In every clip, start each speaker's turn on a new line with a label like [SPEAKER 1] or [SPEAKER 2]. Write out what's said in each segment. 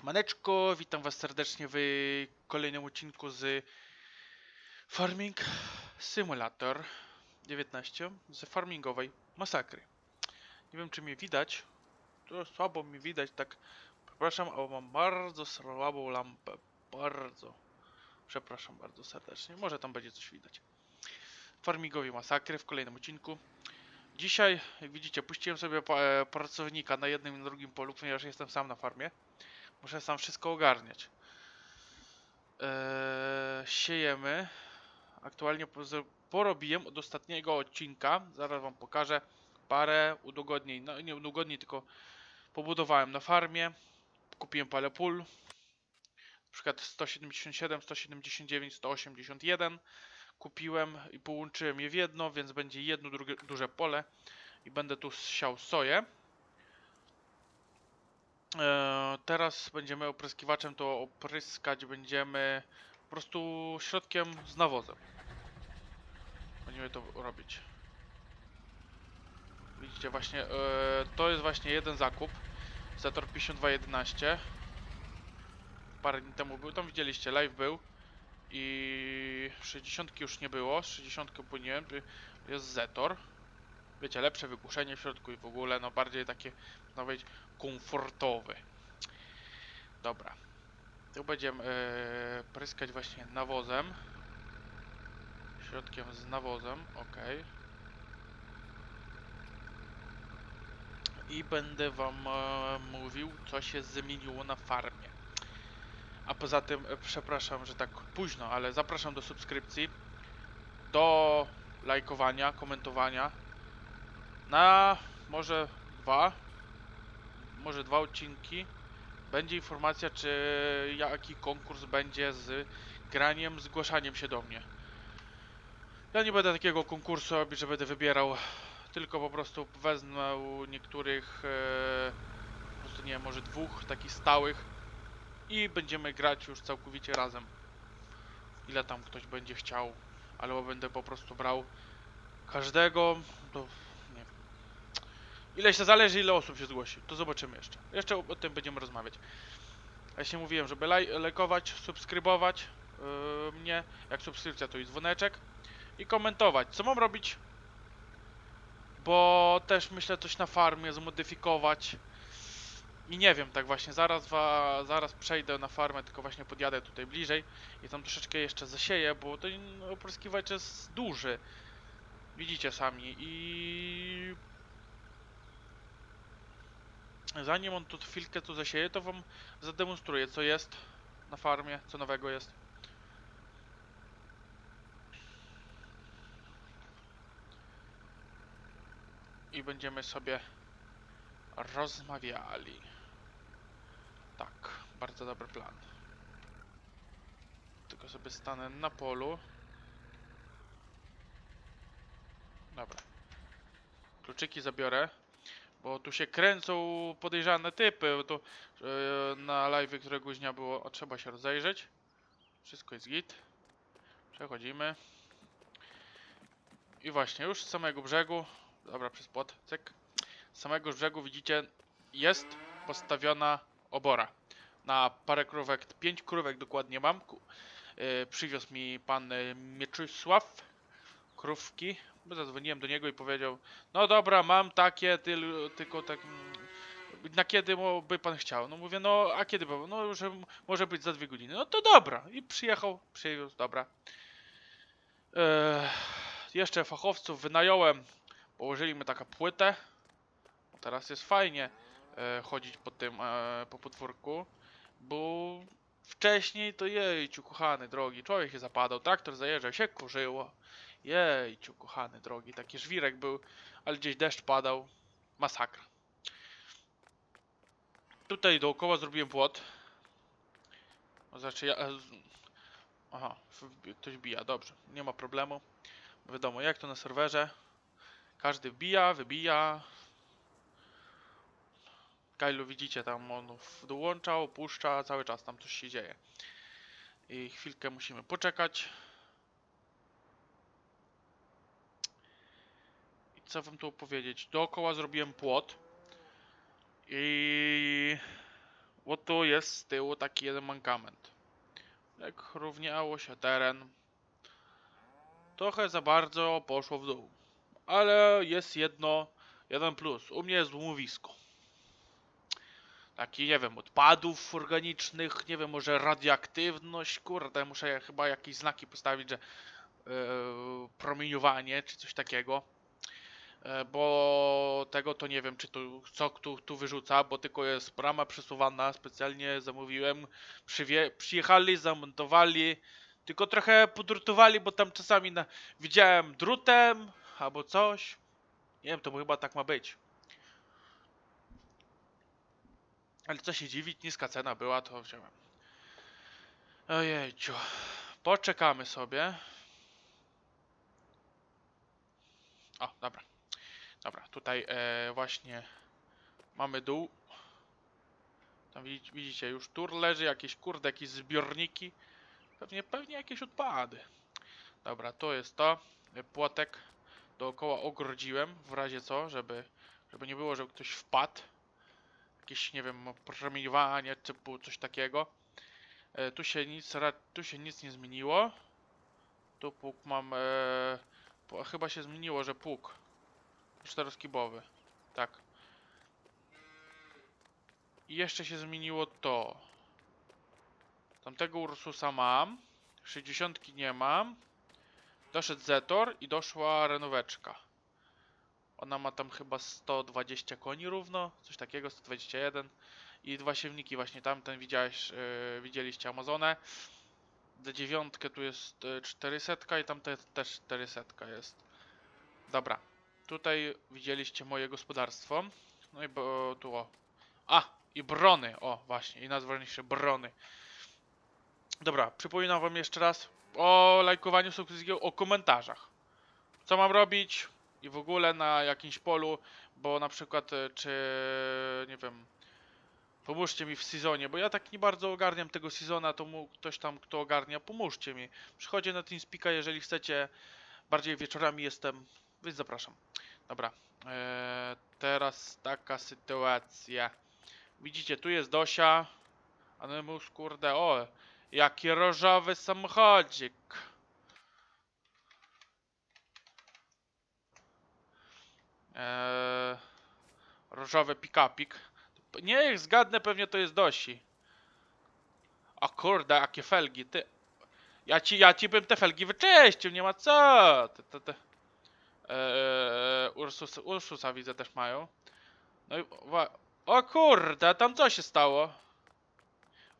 [SPEAKER 1] Siemaneczko, witam was serdecznie w kolejnym odcinku z Farming Simulator 19 z farmingowej masakry. Nie wiem czy mnie widać, to słabo mi widać, tak przepraszam, ale mam bardzo słabą lampę, bardzo. Przepraszam bardzo serdecznie, może tam będzie coś widać. Farmingowej masakry w kolejnym odcinku. Dzisiaj, jak widzicie, puściłem sobie e, pracownika na jednym i drugim polu, ponieważ jestem sam na farmie. Muszę sam wszystko ogarniać. Eee, siejemy. Aktualnie porobiłem od ostatniego odcinka. Zaraz wam pokażę parę udogodnień. No nie udogodnień, tylko pobudowałem na farmie. Kupiłem parę pól. Na przykład 177, 179, 181. Kupiłem i połączyłem je w jedno, więc będzie jedno drugie, duże pole. I będę tu siał soję. E, teraz będziemy opryskiwaczem, to opryskać będziemy po prostu środkiem z nawozem. Będziemy to robić. Widzicie właśnie, e, to jest właśnie jeden zakup. Zator 5211. Parę dni temu był, tam widzieliście, live był. I 60 już nie było, z 60 płyniłem, jest Zetor. Wiecie, lepsze wygłuszenie w środku i w ogóle, no bardziej takie, no powiedzieć, komfortowy. Dobra. Tu będziemy e, pryskać właśnie nawozem. Środkiem z nawozem, ok. I będę wam e, mówił, co się zmieniło na farmie. A poza tym, e, przepraszam, że tak późno, ale zapraszam do subskrypcji, do lajkowania, komentowania. Na może dwa, może dwa odcinki będzie informacja, czy jaki konkurs będzie z graniem, zgłaszaniem się do mnie. Ja nie będę takiego konkursu robić, że będę wybierał, tylko po prostu wezmę niektórych, e, po prostu nie wiem, może dwóch takich stałych i będziemy grać już całkowicie razem. Ile tam ktoś będzie chciał, albo będę po prostu brał każdego, Ile się zależy, ile osób się zgłosi. To zobaczymy jeszcze. Jeszcze o, o tym będziemy rozmawiać. Ja się mówiłem, żeby laj, lajkować, subskrybować yy, mnie. Jak subskrypcja to i dzwoneczek. I komentować. Co mam robić? Bo też myślę coś na farmie zmodyfikować. I nie wiem, tak właśnie, zaraz, wa, zaraz przejdę na farmę, tylko właśnie podjadę tutaj bliżej i tam troszeczkę jeszcze zasieję, bo ten opryskiwacz jest duży. Widzicie sami i Zanim on tu chwilkę tu zasieje, to wam zademonstruję, co jest na farmie, co nowego jest. I będziemy sobie rozmawiali. Tak, bardzo dobry plan. Tylko sobie stanę na polu. Dobra. Kluczyki zabiorę. Bo tu się kręcą podejrzane typy, bo to e, na live któregoś dnia było, o trzeba się rozejrzeć. Wszystko jest git. Przechodzimy. I właśnie, już z samego brzegu, dobra, przez płot, cyk. Z samego brzegu widzicie, jest postawiona obora. Na parę krówek, pięć krówek dokładnie mam. E, przywiózł mi pan e, Mieczysław krówki. Zadzwoniłem do niego i powiedział, no dobra, mam takie, tyl, tylko tak. mm, Na kiedy by pan chciał? No mówię, no a kiedy by? No że może być za dwie godziny. No to dobra. I przyjechał, przywiózł, dobra. Eee, jeszcze fachowców wynająłem. Położyli mi taką płytę. Teraz jest fajnie e, chodzić po tym, e, po podwórku. Bo wcześniej to jejciu, kochany, drogi, człowiek się zapadał, traktor zajeżdżał, się kurzyło. Jejciu, kochany, drogi, taki żwirek był, ale gdzieś deszcz padał. Masakra. Tutaj dookoła zrobiłem płot. Znaczy ja... e, Aha, ktoś bija, dobrze, nie ma problemu. Wiadomo, jak to na serwerze. Każdy wbija, wybija. Kailu widzicie tam on dołącza, opuszcza, cały czas tam coś się dzieje. I chwilkę musimy poczekać. Co wam tu opowiedzieć? Dookoła zrobiłem płot. I Bo tu jest z tyłu taki jeden mankament. Jak równiało się teren, trochę za bardzo poszło w dół. Ale jest jedno, jeden plus. U mnie jest złomowisko. Taki, nie wiem, odpadów organicznych, nie wiem, może radioaktywność, kurde, muszę chyba jakieś znaki postawić, że yy, promieniowanie, czy coś takiego. E, bo tego to nie wiem, czy tu, co tu, tu wyrzuca, bo tylko jest brama przesuwana, specjalnie zamówiłem, Przywie, przyjechali, zamontowali, tylko trochę podrutowali, bo tam czasami na, widziałem drutem albo coś, nie wiem, to chyba tak ma być. Ale co się dziwić, niska cena była, to wziąłem. Ojejciu, poczekamy sobie. O, dobra. Dobra, tutaj e, właśnie mamy dół. Tam widzi- widzicie, już tur leży, jakieś kurde, jakieś zbiorniki. Pewnie, pewnie jakieś odpady. Dobra, to jest to. E, Płotek dookoła ogrodziłem, w razie co, żeby, żeby nie było, żeby ktoś wpadł. Jakieś, nie wiem, promieniowanie typu coś takiego. E, tu się nic, tu się nic nie zmieniło. Tu pług mam, e, chyba się zmieniło, że pług czteroskibowy. Tak. I jeszcze się zmieniło to. Tamtego Ursusa mam. 60 nie mam. Doszedł Zetor i doszła renoweczka. Ona ma tam chyba 120 koni równo, coś takiego, 121. I dwa siewniki właśnie tamten widziałeś, yy, widzieliście Amazonę. D dziewiątkę tu jest yy, 400 i tamte też 400 jest. Dobra, Tutaj widzieliście moje gospodarstwo. No i bo tu o. A! I brony! O, właśnie, i najważniejsze brony. Dobra, przypominam wam jeszcze raz o lajkowaniu subskrypcji, o komentarzach. Co mam robić i w ogóle na jakimś polu, bo na przykład e, czy nie wiem, pomóżcie mi w sezonie, bo ja tak nie bardzo ogarniam tego sezona, to mu ktoś tam kto ogarnia, pomóżcie mi. Przychodzę na TeamSpeaka, jeżeli chcecie, bardziej wieczorami jestem, więc zapraszam. Dobra, eee, teraz taka sytuacja. Widzicie, tu jest Dosia. Animus, kurde, o, jaki różowy samochodzik. Eee, różowy pikapik. Nie, zgadnę, pewnie to jest Dosi. A kurde, jakie felgi, ty. Ja ci, ja ci bym te felgi wyczyścił, nie ma co. Te, te. Eee, Ursus, Ursusa widzę też mają. No i O kurde, tam co się stało?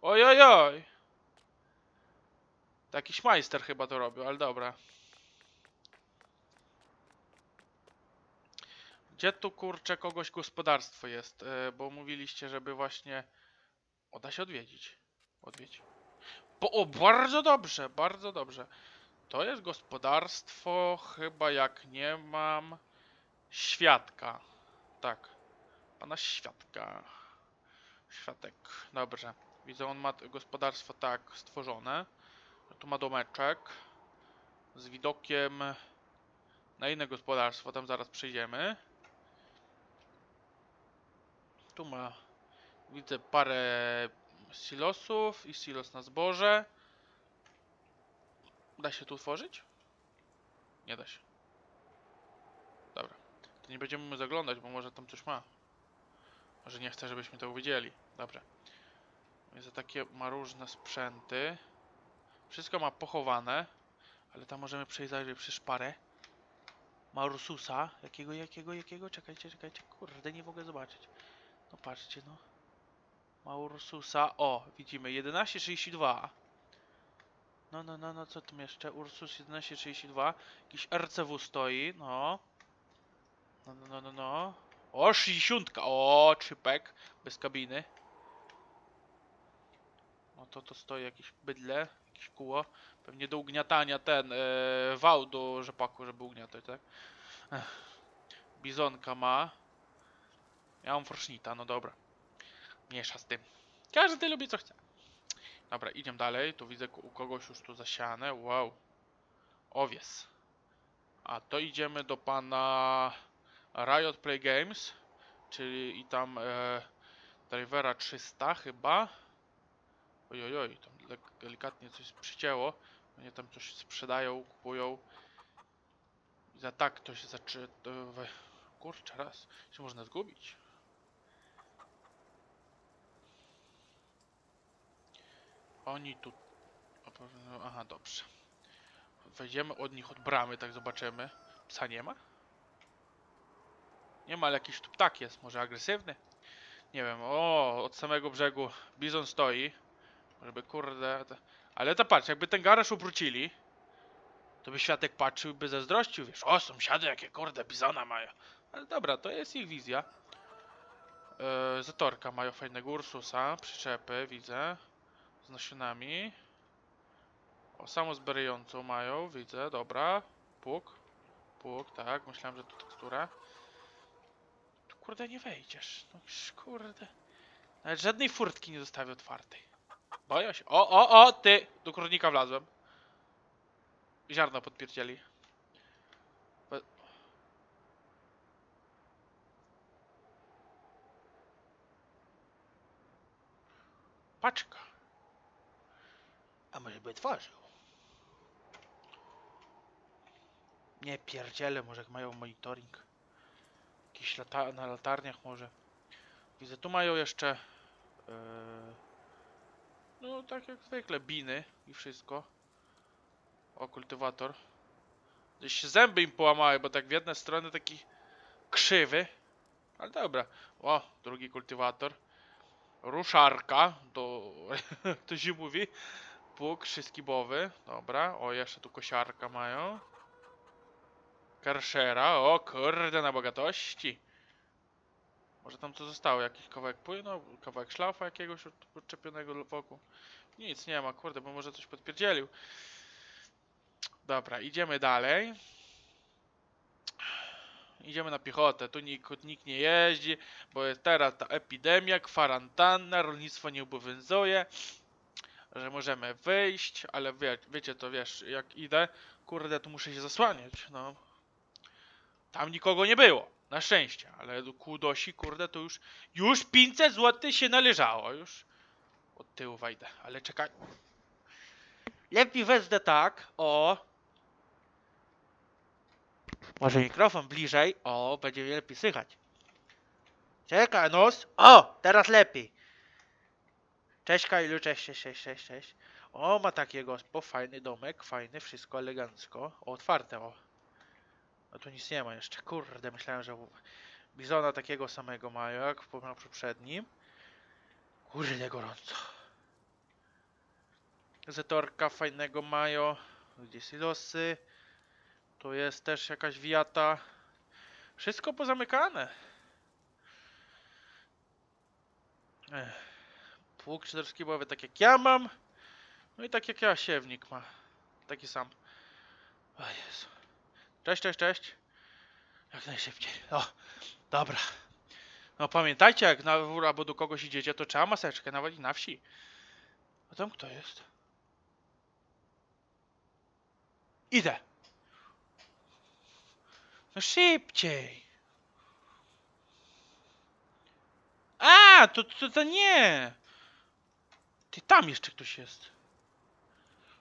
[SPEAKER 1] Oj, oj, oj. To Jakiś majster chyba to robił, ale dobra. Gdzie tu kurczę kogoś gospodarstwo jest? E, bo mówiliście, żeby właśnie... O, da się odwiedzić. Odwiedź. Bo, o, bardzo dobrze, bardzo dobrze. To jest gospodarstwo, chyba jak nie mam świadka. Tak. Pana świadka. Światek. Dobrze. Widzę, on ma gospodarstwo tak stworzone. Tu ma domeczek. Z widokiem na inne gospodarstwo. Tam zaraz przejdziemy. Tu ma, widzę parę silosów i silos na zboże. Da się tu tworzyć? Nie da się. Dobra. To nie będziemy mu zaglądać, bo może tam coś ma. Może nie chce, żebyśmy to widzieli. Dobra. Więc takie ma różne sprzęty. Wszystko ma pochowane. Ale tam możemy przejść zajrzeć przy szparę. Ma. Jakiego, jakiego, jakiego? Czekajcie, czekajcie. Kurde, nie mogę zobaczyć. No patrzcie, no. Ma Ursusa. O, widzimy. 11,62. No, no, no, no, co tam jeszcze? Ursus 1132. Jakiś RCW stoi, no. No, no, no, no, no. O, 60. O, czypek. Bez kabiny. No to to stoi jakieś bydle, jakieś kóło. Pewnie do ugniatania ten, e, wał do rzepaku, żeby ugniatać, tak? Ech. Bizonka ma. Ja mam forsznita, no dobra. Mniejsza z tym. Każdy lubi co chce. Dobra, idziemy dalej. Tu widzę u kogoś już tu zasiane. Wow. Owies. A to idziemy do pana Riot Play Games. Czyli i tam e, Drivera 300 chyba. Oj, oj, tam delikatnie coś przycięło. Oni tam coś sprzedają, kupują. I za tak to się zaczy... to we- Kurczę, raz się można zgubić. Oni tu... o, powinno- Aha, dobrze. Wejdziemy od nich od bramy, tak zobaczymy. Psa nie ma? Nie ma, ale jakiś tu ptak jest, może agresywny? Nie wiem, o, od samego brzegu bizon stoi. Żeby kurde... Ale to patrz, jakby ten garaż obrócili, to by świadek patrzył by zazdrościł, wiesz, o sąsiady jakie kurde bizona mają. Ale dobra, to jest ich wizja. Yy, zatorka mają fajnego Ursusa, przyczepy, widzę. Z nasionami. O, samozbierającą mają, widzę, dobra. Pług. Pług, tak, myślałem, że to tekstura. Tu kurde nie wejdziesz, no kurde. Nawet żadnej furtki nie zostawię otwartej. Boję się. O, o, o, ty! Do kurnika wlazłem. Ziarno podpierdzieli. Paczka. A może by tworzył? Nie pierdziele, może jak mają monitoring. Jakiś lata na latarniach może. Widzę, tu mają jeszcze... Yy, no tak jak zwykle, biny i wszystko. O, kultywator. Gdzieś zęby im połamały, bo tak w jednej strony taki krzywy. Ale dobra. O, drugi kultywator. Ruszarka, to, to się mówi. Pług szyskibowy, dobra. O, jeszcze tu kosiarka mają. Karszera, o kurde, na bogatości. Może tam co zostało, jakiś kawałek płynu, kawałek szlafa jakiegoś od- odczepionego wokół. Nic nie ma, kurde, bo może coś podpierdzielił. Dobra, idziemy dalej. Idziemy na piechotę, tu nikt, nikt nie jeździ, bo jest teraz ta epidemia, kwarantanna, rolnictwo nie obowiązuje, że możemy wyjść, ale wie, wiecie to, wiesz, jak idę, kurde, tu muszę się zasłaniać, no. Tam nikogo nie było, na szczęście, ale do kudosi, kurde, to już, już 500 zł się należało, już od tyłu wejdę, ale czekaj. Lepiej wezdę tak, o. Może mikrofon bliżej, o, będzie lepiej słychać. Czekaj, nos, o, teraz lepiej. Cześć Kailu, cześć, cześć, cześć, cześć. O, ma takiego, bo fajny domek, fajny, wszystko elegancko. O, otwarte, o. No tu nic nie ma jeszcze, kurde, myślałem, że bizona takiego samego mają, jak w poprzednim. Kurde, gorąco. Zetorka fajnego mają. Gdzie silosy. Tu jest też jakaś wiata. Wszystko pozamykane. Ech. Pług czterskibowy tak jak ja mam. No i tak jak ja siewnik ma. Taki sam. O Jezu. Cześć, cześć, cześć. Jak najszybciej. O, dobra. No pamiętajcie, jak na wór albo do kogoś idziecie, to trzeba maseczkę, nawet i na wsi. A tam kto jest? Idę. No szybciej. A, to, to, to nie. Ty, tam jeszcze ktoś jest.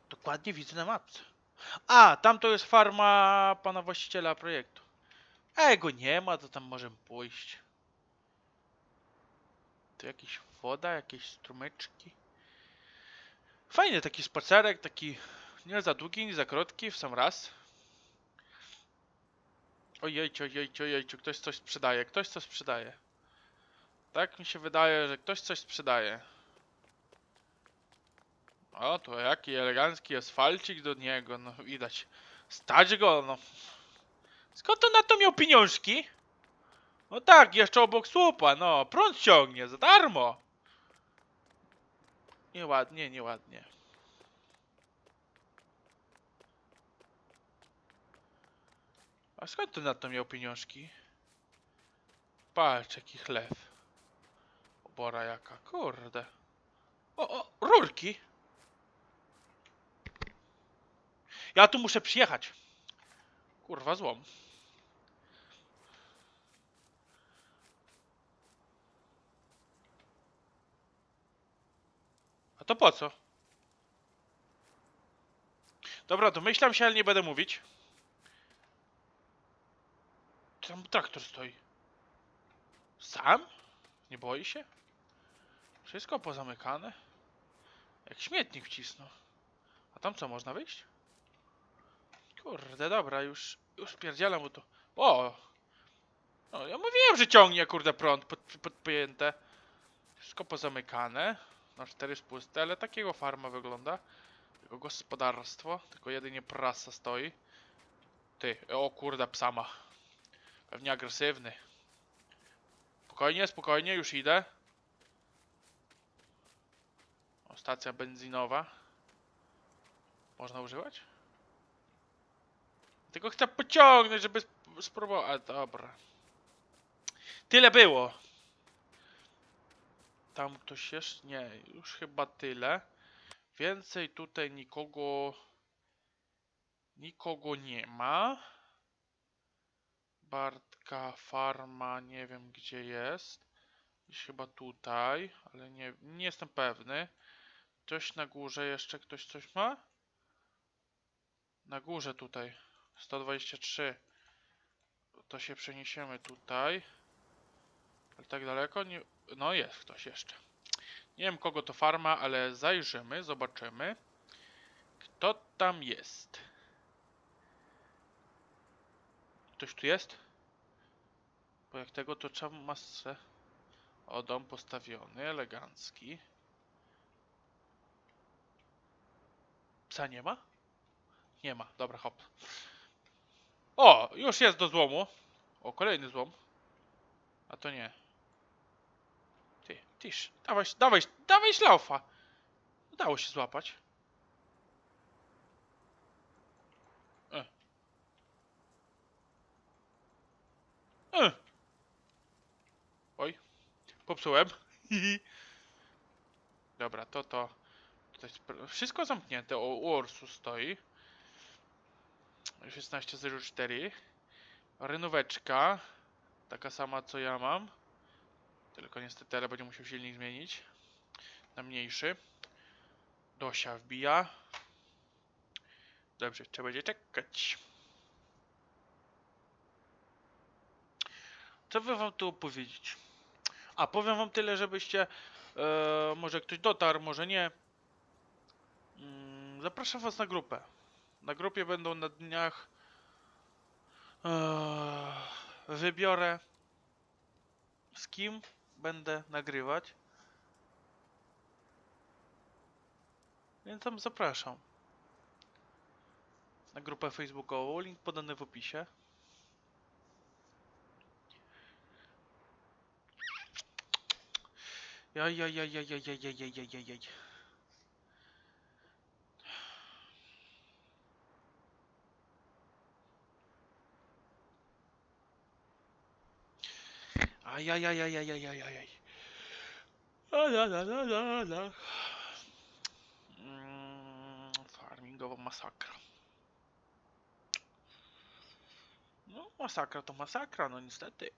[SPEAKER 1] Dokładnie widzę na mapce. A, tam to jest farma pana właściciela projektu. A jego nie ma, to tam możemy pójść. Tu jakiś woda, jakieś strumyczki. Fajny taki spacerek, taki nie za długi, nie za krótki, w sam raz. Ojejciu, ojejciu, ojejciu, ktoś coś sprzedaje, ktoś coś sprzedaje. Tak mi się wydaje, że ktoś coś sprzedaje. O, to jaki elegancki asfalcik do niego, no widać. Stać go, no. Skąd on na to miał pieniążki? No tak, jeszcze obok słupa, no. Prąd ciągnie, za darmo. Nieładnie, nieładnie. A skąd ty na to miał pieniążki? Patrz, jaki chleb. Obora jaka, kurde. O, o, rurki. Ja tu muszę przyjechać. Kurwa, złom. to po co? Dobra, domyślam się, ale nie będę mówić. Tam traktor stoi. Sam? Nie boi się? Wszystko pozamykane. Jak śmietnik wcisnął. A tam co, można wyjść? Kurde, dobra, już, już pierdzielam mu to. O! No, ja mówiłem, że ciągnie, kurde, prąd pod, podpięte. Wszystko pozamykane. Na cztery spusty, ale takiego farma wygląda. Tylko gospodarstwo, tylko jedynie prasa stoi. Ty, o kurde, psama. Pewnie agresywny. Spokojnie, spokojnie, już idę. O, stacja benzynowa. Można używać? Tylko chcę pociągnąć, żeby sp- spróbować. A, dobra. Tyle było. Tam ktoś jeszcze? Nie, już chyba tyle. Więcej tutaj nikogo... Nikogo nie ma. Bartka farma, nie wiem gdzie jest. Gdzieś chyba tutaj, ale nie, nie jestem pewny. Ktoś na górze jeszcze, ktoś coś ma? Na górze tutaj. 123. To się przeniesiemy tutaj. Ale tak daleko nie... No jest ktoś jeszcze. Nie wiem kogo to farma, ale zajrzymy, zobaczymy. Kto tam jest? Ktoś tu jest? Bo jak tego to trzeba masę. O, dom postawiony, elegancki. Psa nie ma? Nie ma, dobra, hop. O, już jest do złomu. O, kolejny złom. A to nie. Ty, tyż, dawaj, dawaj, dawaj szlaufa. Udało się złapać. E. E. Oj, popsułem. Dobra, to to. Wszystko zamknięte. O, u Orsu stoi. 1604. Renóweczka. Taka sama co ja mam. Tylko niestety, ale będzie musiał silnik zmienić. Na mniejszy. Dosia wbija. Dobrze, trzeba będzie czekać. Co by wam tu opowiedzieć? A, powiem wam tyle, żebyście... E, może ktoś dotarł, może nie. Mm, zapraszam was na grupę. Na grupie będą na dniach... E, wybiorę z kim będę nagrywać. Więc tam zapraszam. Na grupę facebookową, link podany w opisie. Jaj, Ajajajajajajajaj. Alalala. Mm, farmingowa masakra. No, masakra to masakra, no niestety.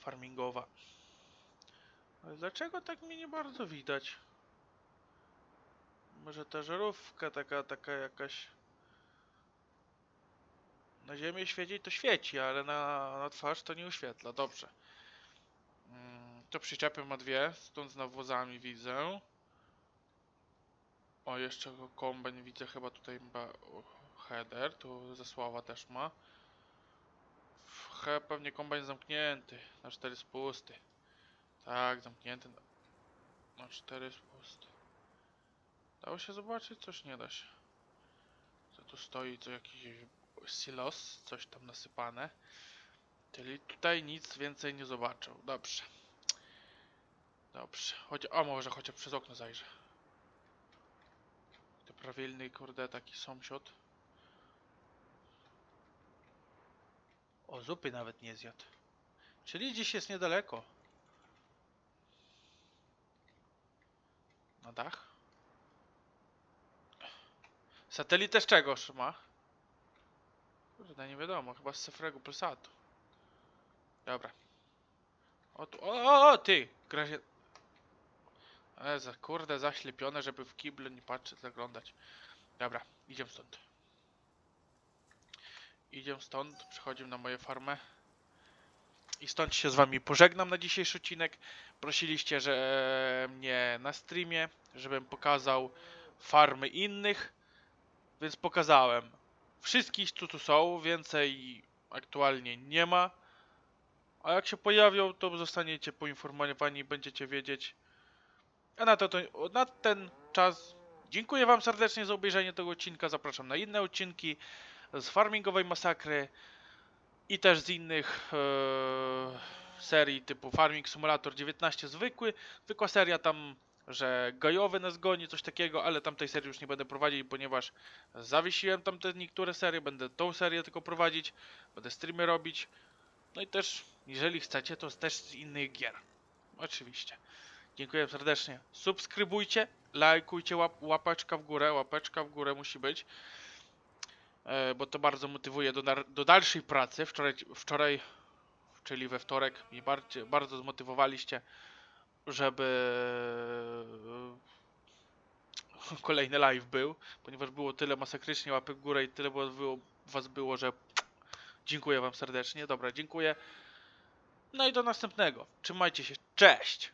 [SPEAKER 1] Farmingowa. Ale dlaczego tak mnie nie bardzo widać? Może ta żarówka taka, taka jakaś... Na ziemię świeci to świeci, ale na, na twarz to nie oświetla. Dobrze. Mm, To przyczepy ma dwie, stąd z nawozami widzę. O, jeszcze kombajn widzę chyba tutaj ma header, tu Zasława też ma. He, pewnie kombajn zamknięty, na cztery spusty. Tak, zamknięty na, na cztery spusty. Dało się zobaczyć? Coś nie da się. Co tu stoi? Co jakiś silos? Coś tam nasypane. Czyli tutaj nic więcej nie zobaczę. Dobrze. Dobrze. Choć, a może chociaż przez okno zajrzę. To prawilny, kurde, taki sąsiad. O, zupy nawet nie zjadł. Czyli gdzieś jest niedaleko. Na dach? Satelitę z czegoż ma? Kurde, nie wiadomo, chyba z cyfrowego Polsatu. Dobra. O, tu, o, o, ty! Gra się... E, za, kurde, zaślepione, żeby w kiblu nie patrzeć, zaglądać. Dobra, idziemy stąd. Idziemy stąd, przechodzimy na moją farmę. I stąd się z wami pożegnam na dzisiejszy odcinek. Prosiliście, że mnie na streamie, żebym pokazał farmy innych, więc pokazałem. Wszystkich, co tu są, więcej aktualnie nie ma. A jak się pojawią, to zostaniecie poinformowani będziecie wiedzieć. A na, to, to, na ten czas dziękuję Wam serdecznie za obejrzenie tego odcinka. Zapraszam na inne odcinki z farmingowej masakry i też z innych e, serii typu Farming Simulator 19 zwykły. Zwykła seria tam, że gajowy nas goni, coś takiego, ale tamtej serii już nie będę prowadzić, ponieważ zawiesiłem tamte niektóre serie. Będę tą serię tylko prowadzić, będę streamy robić. No i też, jeżeli chcecie, to też z innych gier. Oczywiście. Dziękuję serdecznie. Subskrybujcie, lajkujcie, łap, łapeczka w górę, łapeczka w górę musi być. E, bo to bardzo motywuje do, do dalszej pracy. Wczoraj, wczoraj, czyli we wtorek, mnie bardzo, bardzo zmotywowaliście, żeby e, kolejny live był, ponieważ było tyle masakrycznie łapek w górę i tyle było, was było, że dziękuję wam serdecznie. Dobra, dziękuję. No i do następnego. Trzymajcie się. Cześć!